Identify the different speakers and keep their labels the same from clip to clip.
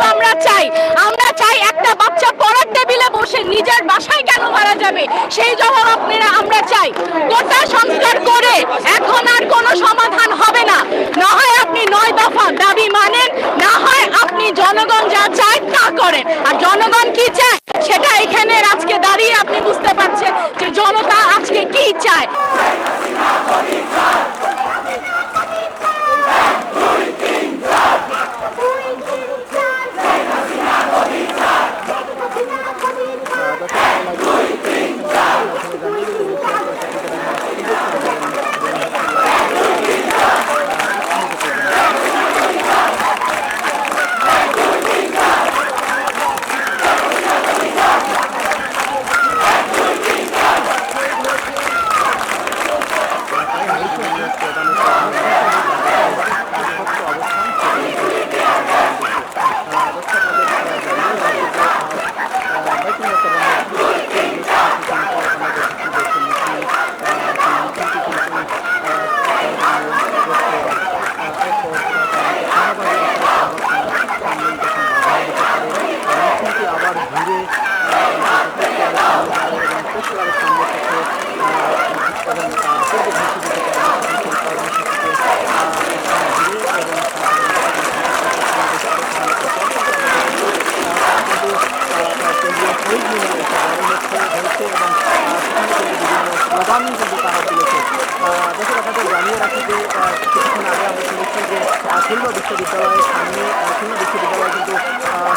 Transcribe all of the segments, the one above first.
Speaker 1: সংস্কার আমরা চাই। আমরা চাই একটা বাচ্চা পড়ার টেবিলে বসে নিজের বাসায় কেন মারা যাবে? সেই জবাব আপনারা, আমরা চাই। কোটা সংস্কার করে এখন আর কোনো সমাধান হবে না। না হয় আপনি নয় দফা দাবি মানেন, না হয় আপনি জনগণ যা চায় তা করেন। আর জনগণ কি চায়, সেটা এখানে আজকে 바로
Speaker 2: 물을 স্লোগান কিন্তু তারা তুলেছে দেশের আপনাদের জানিয়ে রাখি যে কিছুক্ষণ আগে আমরা শুনেছি যে খুলনা বিশ্ববিদ্যালয়ের সামনে খুলনা বিশ্ববিদ্যালয়ে কিন্তু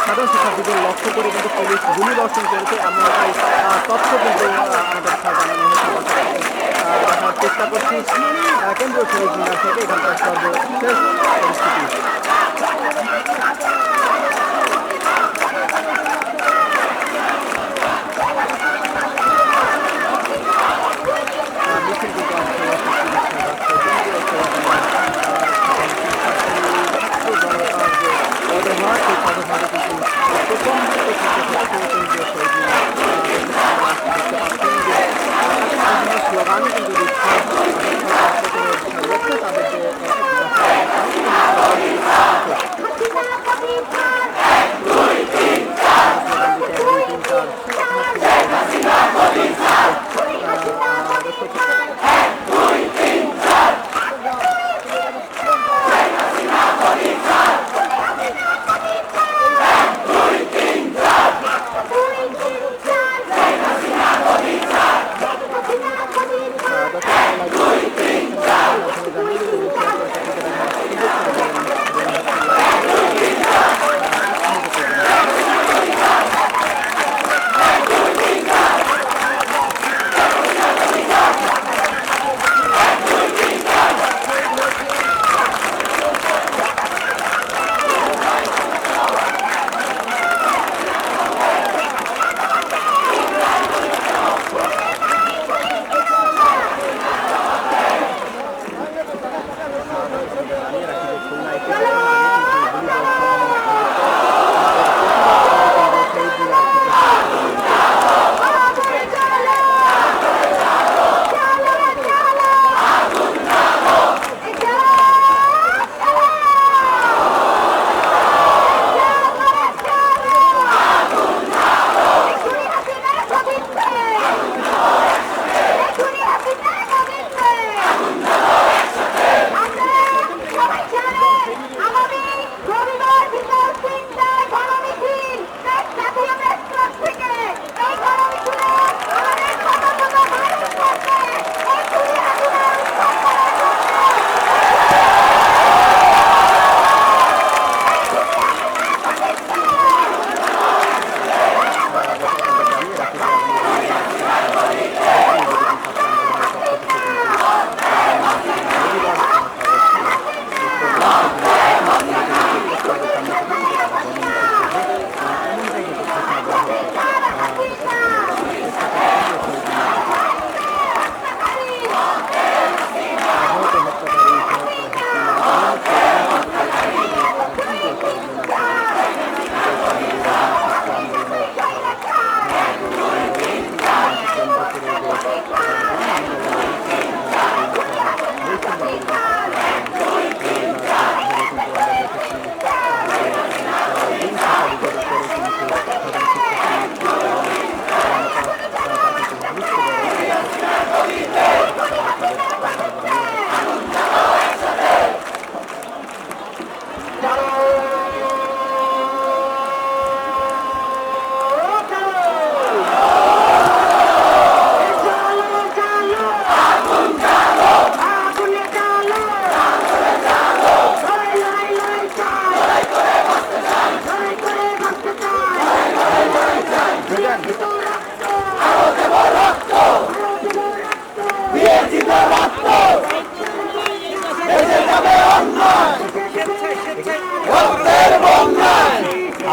Speaker 2: সাধারণ শিক্ষার্থীদের লক্ষ্য করে কিন্তু পুলিশ গুলি বর্ষণ করেছে, এমনটাই তথ্য কিন্তু আমাদের জানানো হয়েছে দেখার চেষ্টা করছি কেন্দ্রীয় শহীদ মিনার থেকে এখানকার সর্বশেষ পরিস্থিতি। Bye.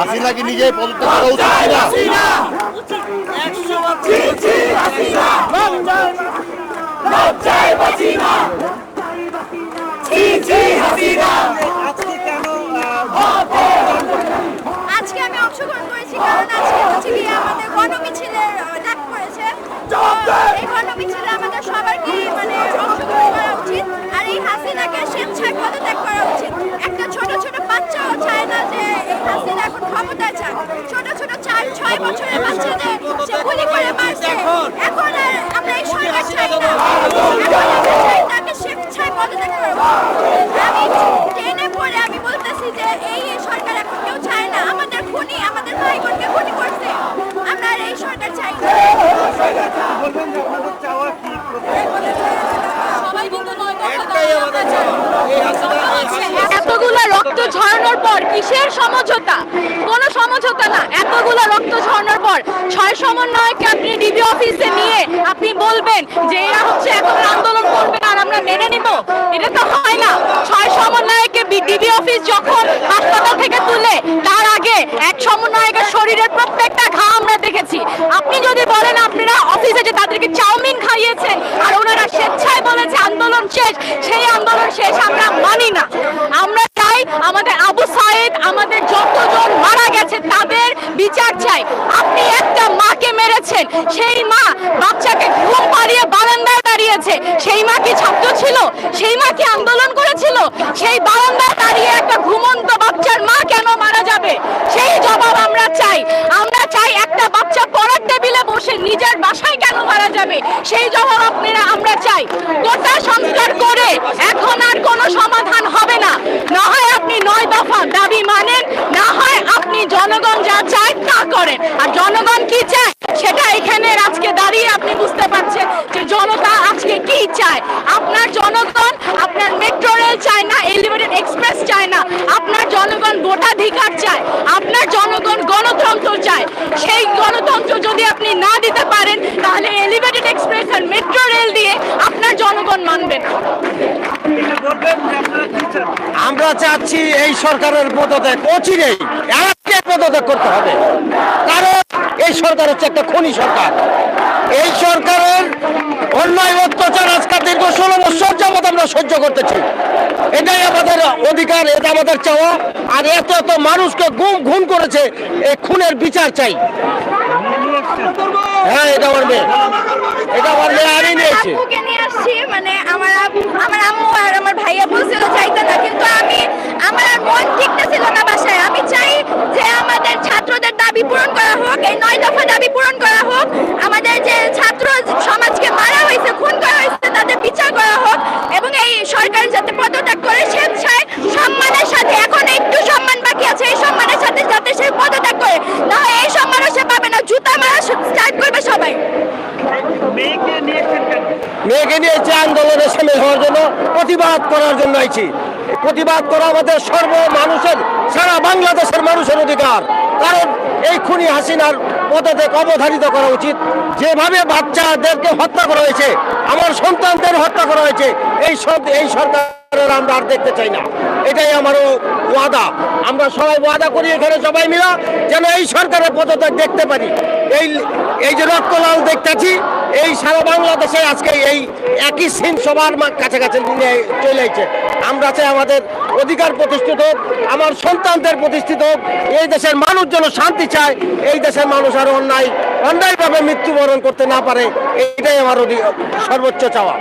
Speaker 3: হাসিনাকে নিজেই পদত্যাগ করা উচিত কিনা
Speaker 2: আজকে কেন
Speaker 4: আমি অংশগ্রহণ করেছি কারণ আজকে হচ্ছে গিয়ে আমাদের গণমিছিলের আহ, ডাক পড়েছে তো এই গণমিছিলে আমাদের সবারকে মানে অংশগ্রহণ করা উচিত আর এই হাসিনাকে স্বেচ্ছায় পদত্যাগ করা উচিত একটা ছোট ছোট বাচ্চাও চায় না যে এই হাসিনা এখন ক্ষমতায় চায় ছোট ছোট চার ছয় বছরের বাচ্চাদের সে গুলি করে মারছে এখন আর আমরা এই সরকার চাই না এখন আমরা চাই তাকে স্বেচ্ছায় পদত্যাগ করব আমি ট্রেনে পড়ে আমি বলতেছি যে এই সরকার এখন কেউ চায় না। আমাদের খুনি আমাদের ভাই বোনকে খুনি করছে। আমরা আর এই সরকার চাই না। সবাই কিন্তু নয়
Speaker 1: এতগুলো রক্ত ঝরানোর পর কিসের সমঝোতা? কোনো সমঝোতা না। এতগুলো রক্ত ঝরানোর পর ছয় সমন্বয়কে আপনি ডিবি অফিসে নিয়ে আপনি বলবেন যে এরা হচ্ছে এখন আন্দোলন করবে আর আমরা মেনে নিব? এটা তো হয় না। ছয় সমন্বয়কে ডিবি অফিস যখন হাসপাতাল থেকে তুলে, তার আগে এক সমন্বয়কের শরীরের প্রত্যেকটা ঘা আমরা দেখেছি আপনি যদি বলেন আপনারা অফিসে যে তাদেরকে চাউমিন খাইয়েছেন আর ওনারা স্বেচ্ছায় বলেছে আন্দোলন শেষ সেই আন্দোলন শেষ আমরা মানি না আমরা চাই আমাদের আবু সাইদ আমাদের যতজন মারা গেছে তাদের বিচার চাই আপনি একটা মাকে মেরেছেন সেই মা বাচ্চাকে ঘুম পাড়িয়ে বারান্দায় দাঁড়িয়েছে। সেই মা কি ছাত্র ছিল? সেই মা কি আন্দোলন করেছিল? সেই বারান্দায় দাঁড়িয়ে একটা ঘুমন্ত বাচ্চার মা কেন মারা যাবে? সেই জবাব আমরা চাই। আমরা চাই একটা বাচ্চা পড়ার টেবিলে বসে নিজের বাসায় কেন মারা যাবে? সেই জবাব আপনারা, আমরা চাই। গোটা সংস্কার করে এখন আর কোনো সমাধান হবে না না হয় আপনি নয় দফা দাবি মানেন না হয় আপনি জনগণ যা চায় তা করেন আর জনগণ কি চায় সেটা এখানে আজকে দাঁড়িয়ে আপনি বুঝতে পারছেন যে জনতা আজকে কি চায় আপনার জনগণ আপনার মেট্রো রেল চায় না এলিভেটেড এক্সপ্রেস চায় না আপনার জনগণ ভোটাধিকার চায় আপনার জনগণ গণতন্ত্র চায় সেই গণতন্ত্র যদি আপনি না দিতে পারেন তাহলে এলিভেটেড এক্সপ্রেস আর মেট্রো রেল দিয়ে আপনার জনগণ মানবেন
Speaker 2: বলবেন যে আপনারা কি চান
Speaker 3: আমরা চাচ্ছি এই সরকারের পদত্যাগ অচিরেই আজকে পদত্যাগ করতে হবে। কারণ এই সরকার হচ্ছে একটা খনি সরকার। এই সরকারের অন্যায় অত্যাচার আজকাল দীর্ঘ ষোলো বছর যাবৎ আমরা সহ্য করতেছি। এটাই আমাদের অধিকার, এটা আমাদের চাওয়া। আর এত এত মানুষকে গুম ঘুম করেছে এই খুনের বিচার চাই। হ্যাঁ এটা আমার মেয়ে। এটা আমার মেয়ে, আমি নিয়েছি
Speaker 4: আব্বুকে নিয়ে আসছি মানে আমার আব- আমার আম্মু আর আমার ভাইয়া বলছিল চাইতে না কিন্তু আমি আমার আর মন ঠিকটা ছিল না বাসায় আমি চাই যে আমাদের ছাত্রদের দাবি পূরণ করা হোক এই নয় দফা দাবি পূরণ করা হোক আমাদের যে ছাত্র সমাজকে মারা হয়েছে খুন করা হয়েছে তাদের বিচার করা হোক এবং এই সরকার যাতে পদত্যাগ করে স্বেচ্ছায় সম্মানের সাথে। এখন একটু সম্মান বাকি আছে এই সম্মানের সাথে যাতে সে পদত্যাগ করে। না হয় এই সম্মানও সে পাবে না। জুতা মারা স্টার্ট করবে সবাই।
Speaker 2: মেয়েকে
Speaker 3: নিয়েছে আন্দোলনে সামিল হওয়ার জন্য প্রতিবাদ করার জন্য আইছি। প্রতিবাদ করা আমাদের সর্ব মানুষের সারা বাংলাদেশের মানুষের অধিকার। কারণ এই খুনি হাসিনার পদত্যাগ অবধারিত করা উচিত। যেভাবে বাচ্চাদেরকে হত্যা করা হয়েছে আমার সন্তানদের হত্যা করা হয়েছে এই সব এই সরকারের আমরা আর দেখতে চাই না। এটাই আমারও ওয়াদা। আমরা সবাই ওয়াদা করি এখানে সবাই মিলা যেন এই সরকারের পদত্যাগ দেখতে পারি। এই এই যে রক্তলাল দেখতেছি, এই সারা বাংলাদেশে আজকে এই একই সিন সবার কাছাকাছি নিয়ে চলে আইছে। আমরা চাই আমাদের অধিকার প্রতিষ্ঠিত হোক, আমার সন্তানদের প্রতিষ্ঠিত হোক, এই দেশের মানুষ যেন শান্তি চায়, এই দেশের মানুষ আর অন্যায় অন্যায়ভাবে মৃত্যুবরণ করতে না পারে, এটাই আমার সর্বোচ্চ চাওয়া।